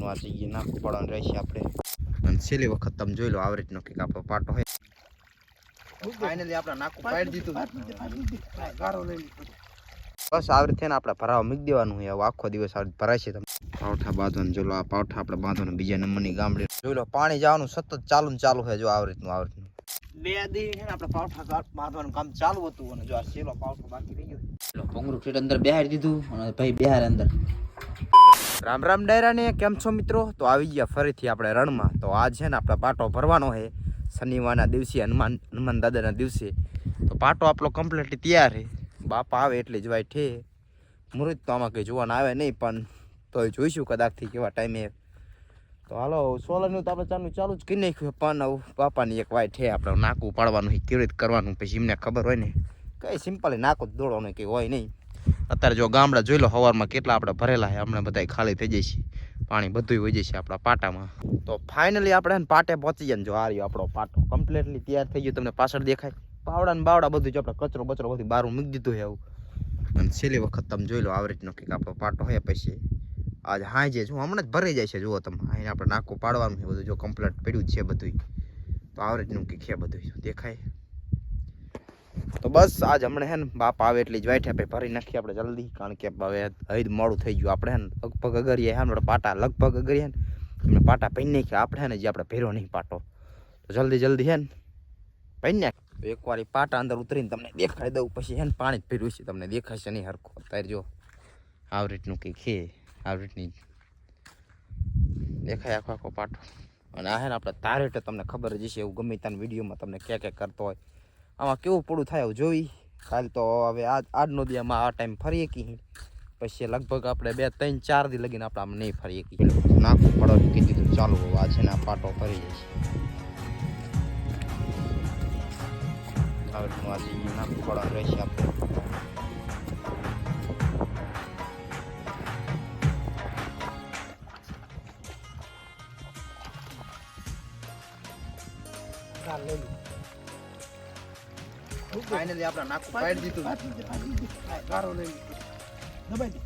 રીતનું આ જગ્યાએ નાખવું પડવાનું રહેશે આપણે. અને છેલ્લી વખત તમે જોઈ લો આવી રીતનો કંઈક આપણો પાટો હોય. ફાઇનલી આપણે નાખું પાડી દીધું. બસ આવી રીતે ને આપણે ભરાવા મૂકી દેવાનું હોય આખો દિવસ આવી ભરાય છે તમે પાવઠા બાંધવાનું જો લો આ પાવઠા આપણે બાંધવાનું બીજા નંબરની ગામડે. જોઈ લો પાણી જવાનું સતત ચાલુ ને ચાલુ છે જો આવી રીતનું આવી રીતનું. બે દી છે ને આપણે પાવઠા બાંધવાનું કામ ચાલુ હતું અને જો આ સેલો પાવઠો બાકી રહી ગયો લો પંગરું ઠેઠ અંદર બેહાડી દીધું અને ભાઈ બેહાર અંદર. રામ રામ ડાયરા ને કેમ છો મિત્રો? તો આવી ગયા ફરીથી આપણે રણમાં. તો આજ છે ને આપણે પાટો ભરવાનો છે. શનિવારના દિવસે, હનુમાન હનુમાન દાદાના દિવસે. તો પાટો આપણો કમ્પ્લીટલી તૈયાર છે. બાપા આવે એટલે જ વાય ઠે મૃત તો આમાં કંઈ જોવાના આવે નહીં, પણ તોય જોઈશું કદાચથી કેવા ટાઈમે. તો હાલો, સોલરનું તો આપણે ચાલુ ચાલુ જ કરી નાખ્યું, પણ હવે બાપાની એક વાય ઠે આપણે નાકું પાડવાનું કેવી રીતે કરવાનું, પછી એમને ખબર હોય ને. કંઈ સિમ્પલ નાકું દોડવાનું કંઈ હોય નહીં. અત્યારે જો ગામડા જોઈ લો, હવારમાં કેટલા આપણે ભરેલા છે. હમણાં બધા ખાલી થઈ જાય છે. પાણી બધું વહી જશે આપણા પાટામાં. તો ફાઇનલી આપણે પાટે પહોંચી જાય જો હાર્યો આપણો પાટો. કમ્પ્લીટલી તૈયાર થઈ ગયો, તમને પાછળ દેખાય. પાવડા ને બાવડા બધું જો આપણે કચરો બચરો બધું બહાર મૂકી દીધું છે આવું. અને છેલ્લી વખત તમે જોઈ લો આવી રીતનો કંઈક આપણો પાટો હોય પછી. આજ હાંજે જો હમણાં જ ભરાઈ જાય છે, જુઓ તમે. અહીં આપણે નાખું પાડવાનું છે બધું, જો કમ્પ્લીટ પડ્યું છે બધું તો આવી રીતનું કંઈક છે બધું દેખાય? તો બસ આજ હમણાં હે ને બાપ આવે એટલી જ વાઠ્યા ભાઈ, ભરી નાખીએ આપણે જલ્દી, કારણ કે હવે હૈદ મોડું થઈ ગયું. આપણે હે ને લગભગ અગરીએ હે ને પાટા લગભગ અગરીએ ને એમને પાટા પહેરી નાખ્યા. આપણે હે ને જે આપણે ભેરો નહીં પાટો. તો જલ્દી જલ્દી હે ને પહેરી નાખ. એકવાર પાટા અંદર ઉતરીને તમને દેખાડી દઉં, પછી હે ને પાણી જ ભેર્યું છે. તમને દેખાશે નહીં હરખો. અત્યારે જો આવી રીતનું કંઈક છે. આવી રીતની દેખાય આખો આખો પાટો. અને આ હે ને આપણે તારે તમને ખબર જ છે એવું ગમે ત્યાં વિડીયોમાં તમને ક્યાં ક્યાં કરતો હોય. આમાં કેવું પૂરું થાય એવું જોઈ. કાલ તો હવે આજ, આજનો દી આમાં આ ટાઈમ ફરીએ કી પછી લગભગ આપણે બે, ત્રણ, ચાર દી લગીને આપણે આમ નહીં ફરીએ કી નાખું પડો કીધું હતું ચાલુ આ છે ને આ પાટો ફરી જશે. નાખું પડો રહેશે આપણે. ફાઇનલી આપણા નાખું પાડી દીધું. ગારો લઈ દબાઈ દે.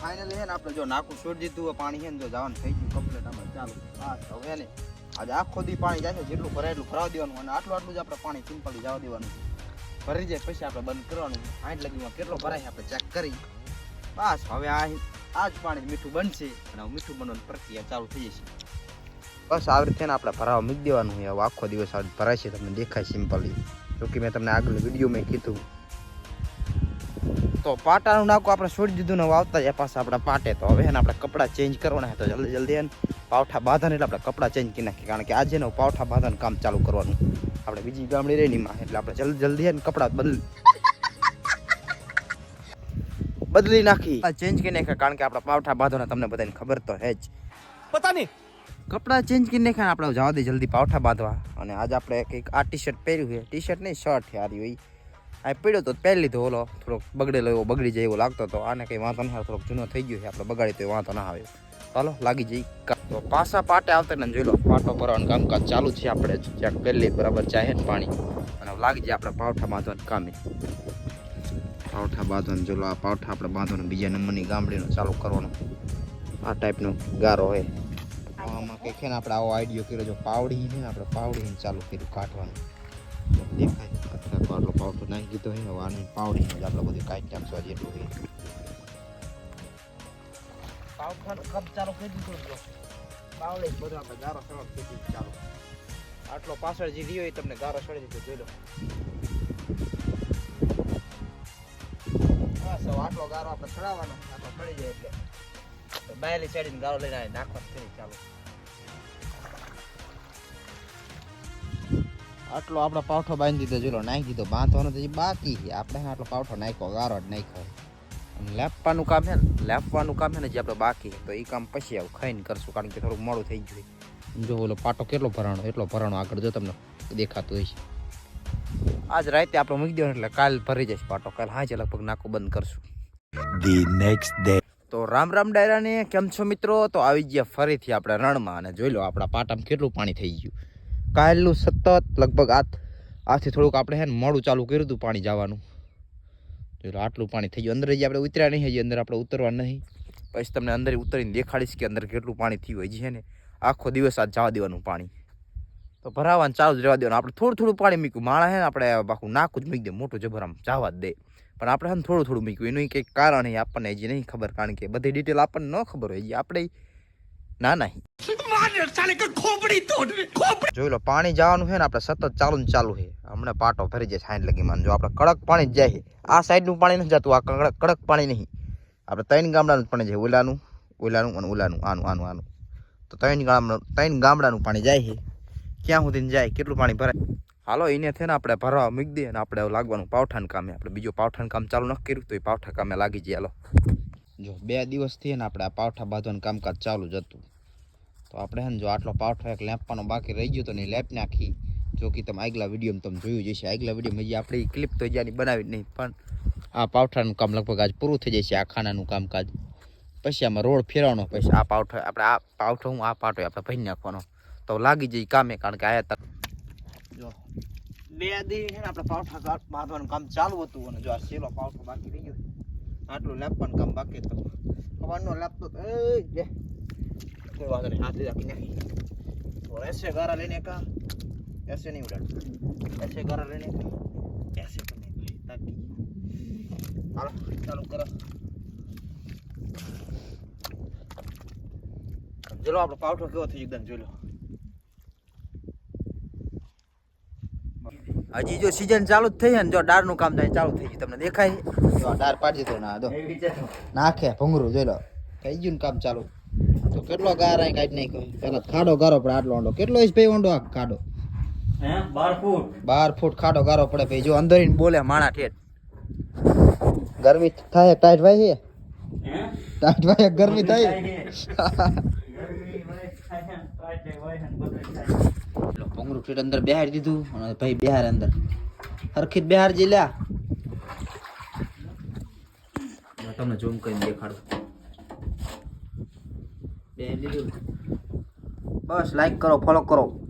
ફાઇનલી હે ને આપણે જો નાખું છોડી દીધું હોય પાણી છે ને જો જવાનું થઈ ગયું કમ્પ્લીટ આમાં. ચાલુ બસ હવે ને આજે આખો દી પાણી જાય છે, જેટલું ભરાય એટલું ભરાવા દેવાનું અને આટલું આટલું જ આપણે પાણી સિમ્પલી જવા દેવાનું. ભરી જાય પછી આપણે બંધ કરવાનું. આઠ લગીમાં કેટલો ભરાય આપણે ચેક કરી. બસ, હવે આ આ જ પાણી મીઠું બનશે અને મીઠું બનવાની પ્રક્રિયા ચાલુ થઈ જશે. બસ, આવી રીતે આપણે ભરાવા મૂકી દેવાનું હોય હવે આખો દિવસ આ ભરાય છે, તમને દેખાય સિમ્પલી. જોકે મેં તમને આગળ વિડીયોમાં કીધું. તો પાટાનું નાખું, આપણે છોડી દીધું ને આવતા જાય પાછા આપણા પાટે. તો હવે એને આપણે કપડાં ચેન્જ કરવાના તો જલ્દી જલ્દી હે ને પાવઠા બાંધન એટલે આપણે કપડાં ચેન્જ કરી નાખીએ. કારણ કે આજે ને પાવઠા બાંધન કામ ચાલુ કરવાનું. આપણે બીજી ગામડી રહી માં એટલે આપણે જલ્દી જલ્દી ને કપડાં બદલી બદલી નાખી. ચેન્જ કરી નાખ્યા કારણ કે આપણા પાવઠા બાંધવાના તમને બધાને ખબર તો હે જ. પતા નહીં કપડાં ચેન્જ કરી નાખ્યા આપણે જવા દે જલ્દી પાવઠા બાંધવા. અને આજે આપણે કંઈક આ ટી શર્ટ પહેર્યું છે. ટી શર્ટ નહીં શર્ટ હારી હોય. આ પીડ્યો તો પહેરી લીધો ઓલો. થોડોક બગડેલો એવો બગડી જાય એવો લાગતો હતો આને કંઈ વાંધો નહીં થોડોક જૂનો થઈ ગયો છે. આપણે બગાડી તો વાંધો ના આવે. ચાલો લાગી જઈ. તો પાછા પાટે આવતા ને જોઈ લો, પાટો ભરવાનું કામકાજ ચાલુ છે આપણે ચેક કરી લઈએ, બરાબર ચાહે પાણી. અને લાગી જાય આપણે પાવઠા બાંધવાનું કામે. પાવઠા બાંધવાનું, જોઈ લો, આ પાવઠા આપણે બાંધવાનું, બીજા નંબરની ગામડીનો ચાલુ કરવાનો. આ ટાઈપનો ગારો હોય આમાં કંઈક છે ને, આપણે આવો આઈડિયો કર્યો, જો પાવડી છે ને, આપણે પાવડીને ચાલુ કર્યું કાઢવાનું. દેખાય. તો પાવડો નાખી હોય હવે આને પાવડીને જ આપણે બધું કાંઈ ટાઈમ આજે એટલું હોય પાવડે બધો આપણે ગારો સળો કરી ચાલુ. આટલો પાછળ જે રહ્યો એ તમને ગારો સળી દીધો જોઈ લો. બસ આટલો ગારો આપણે સડાવવાનો આટલો સળી જાય એટલે. બાયલી ચડીને ગારો લઈને આવે નાખવાનું કરી ચાલુ. આટલો આપણો પાવઠો બાંધી દીધો જોલો નાખી દીધો. બાંધવાનો તો બાકી છે. આપણે આટલો પાવઠો નાખ્યો, ગારો જ નાખ્યો. લેપવાનું કામ છે ને લેપવાનું કામ છે ને જે આપણે બાકી તો એ કામ પછી આવું ખાઈને કરશું કારણ કે થોડુંક મોડું થઈ ગયું જો ઓલો પાટો કેટલો ભરાણો એટલો ભરાણો આગળ જો તમને દેખાતું હોય છે. આજ રાતે આપણે મૂકી દેવાનું એટલે કાલ ભરી જશે પાટો કાલ હાજે લગભગ નાખું બંધ કરશું. ધી નેક્સ્ટ ડે તો રામ રામ ડાયરાને કેમ છો મિત્રો? તો આવી ગયા ફરીથી આપણે રણમાં અને જોઈ લો આપણા પાટામાં કેટલું પાણી થઈ ગયું. કાલનું સતત લગભગ આ આથી થોડુંક આપણે હે ને મોડું ચાલુ કર્યું હતું પાણી જવાનું. જોઈ આટલું પાણી થઈ ગયું. અંદર હજી આપણે ઉતર્યા નહીં હજી અંદર આપણે ઉતરવા નહીં. પછી તમને અંદર ઉતરીને દેખાડીશ કે અંદર કેટલું પાણી થયું. હજી છે ને આખો દિવસ આ જવા દેવાનું પાણી. તો ભરાવાનું ચાલુ જ રહેવા દેવાનું. આપણે થોડું થોડું પાણી મૂક્યું. માણા છે ને આપણે આખું નાકું જ મૂકી દે મોટું જબર આમ જવા જ દે. પણ આપણે હે ને થોડું થોડું મૂક્યું. એનું કંઈક કારણ એ આપણને હજી નહીં ખબર. કારણ કે બધી ડિટેલ આપણને ન ખબર હોય. આપણે ના નહીં. જોઈ લો પાણી જવાનું છે ને આપણે સતત ચાલુ ને ચાલુ છે. હમણાં પાટો ભરી જાય સાઈડ લગી માન જો આપણે કડક પાણી જ જાય આ સાઈડનું પાણી નથી જતું, આ કડક કડક પાણી નહીં. આપણે ત્રણ ગામડાનું પાણી જાય ઓલાનું ઓલાનું અને ઓલાનું, આનું આનું આનું. તો ત્રણ ગામડાનું ત્રણ ગામડાનું પાણી જાય છે. ક્યાં સુધીને જાય, કેટલું પાણી ભરાય? હાલો, એને થઈને આપણે ભરવા મૂકી દઈએ અને આપણે લાગવાનું પાવઠાનું કામે. આપણે બીજું પાવઠાનું કામ ચાલુ ન કર્યું તો એ પાવઠા કામે લાગી જઈએ હાલો. જો બે દિવસથી ને આપણે આ પાવઠા બાંધવાનું કામકાજ ચાલુ જ હતું. તો આપણે હે જો આટલો પાવઠો એક લેપવાનો બાકી રહી ગયો તો ને લેપ નાખી. જો કે તમે આગલા વિડીયોમાં તમે જોયું જશે આગલા વિડીયોમાં હજી આપણી ક્લિપ તો હજી બનાવી જ નહીં, પણ આ પાવઠાનું કામ લગભગ આજ પૂરું થઈ જશે, આ ખાનાનું કામકાજ. પછી આમાં રોડ ફેરવાનો પછી આ પાવઠો, આપણે આ પાવઠો હું આ પાટો આપણે ભરી નાખવાનો. તો લાગી જાય કામે, કારણ કે આયા તક જો. બે દી છે ને આપણે પાવઠા બાંધવાનું કામ ચાલુ હતું અને જો આ સેલો પાવઠો બાકી રહી ગયો. આટલું લેપવાનું કામ બાકી હતું. ખબરનો લેપતો એ, બે. કોઈ વાંધો નહીં. હાથ રાખી નાખી. એસે ગારા લઈને કા એસે નહીં ઉડાડ એસે कर લઈને કા ऐसे करने નહીં ताकि चलो હાલો ચાલુ કરો લો આપણો પાવઠો કેવો થઈ એકદમ જોઈ લો હજી જો સીઝન ચાલુ જ થઈ છે ને જો ડાળનું કામ થાય ચાલુ થઈ ગયું. તમને દેખાય? જો આ ડાળ પાડી દીધો ના દો. નાખે ભંગરું જોઈ લો. થઈ ગયું ને કામ ચાલુ. તો કેટલો ગાર અહીં કાઢી નાખ્યો પેલા ખાડો ગારો પણ આટલો ઊંડો. કેટલો છે ભાઈ ઊંડો આ ખાડો. બાર ફૂટ. ખાડો ગારો પડે ભાઈ. જો અંદર બોલે માણા ઠેઠ. ગરમી થાય ટાઈટ ભાઈ હે? ટાઈટ ભાઈ ગરમી થાય. લો, ભૂંગળું ઠેઠ અંદર બિહાર દીધું અને ભાઈ બેહાર અંદર. હરખી બેહાર જી લ્યા. તમને ઝૂમ કરીને દેખાડું. બસ લાઈક કરો ફોલો કરો.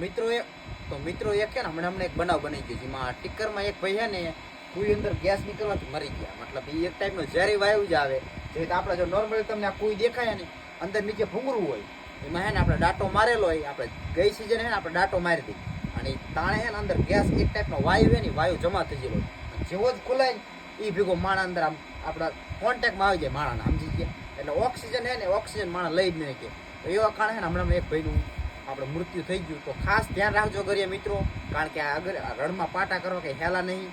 મિત્રો એ તો મિત્રો એક છે ને, હમણાં હમણાં એક બનાવ બની ગયો જેમાં ટીકરમાં એક ભાઈ છે ને કુઈ અંદર ગેસ નીકળવાથી મરી ગયા. મતલબ એ એક ટાઈપનો ઝેરી વાયુ જ આવે. જે રીતે આપણે જો નોર્મલ તમને આ કુઈ દેખાય ને, અંદર નીચે ભૂંગળું હોય, એમાં હે ને આપણે ડાટો મારેલો હોય, આપણે ગઈ સિઝન હે ને આપણે ડાટો મારી દઈએ અને તાણે હે ને અંદર ગેસ એક ટાઈપનો વાયુ હે ને વાયુ જમા થઈ ગયેલો જેવો જ ખુલાય ને એ ભેગો માણા અંદર આમ આપણા કોન્ટેક્ટમાં આવી જાય, માણાના સમજી ગયા. એટલે ઓક્સિજન હે ને, ઓક્સિજન માણા લઈ જ નહીં કે એવા કારણે હે ને હમણાં એક ભાઈનું આપણે મૃત્યુ થઈ ગયું. તો ખાસ ધ્યાન રાખજો ગરીયા મિત્રો, કારણ કે આ આ રણમાં પાટા કરવા કે હેલા નહીં.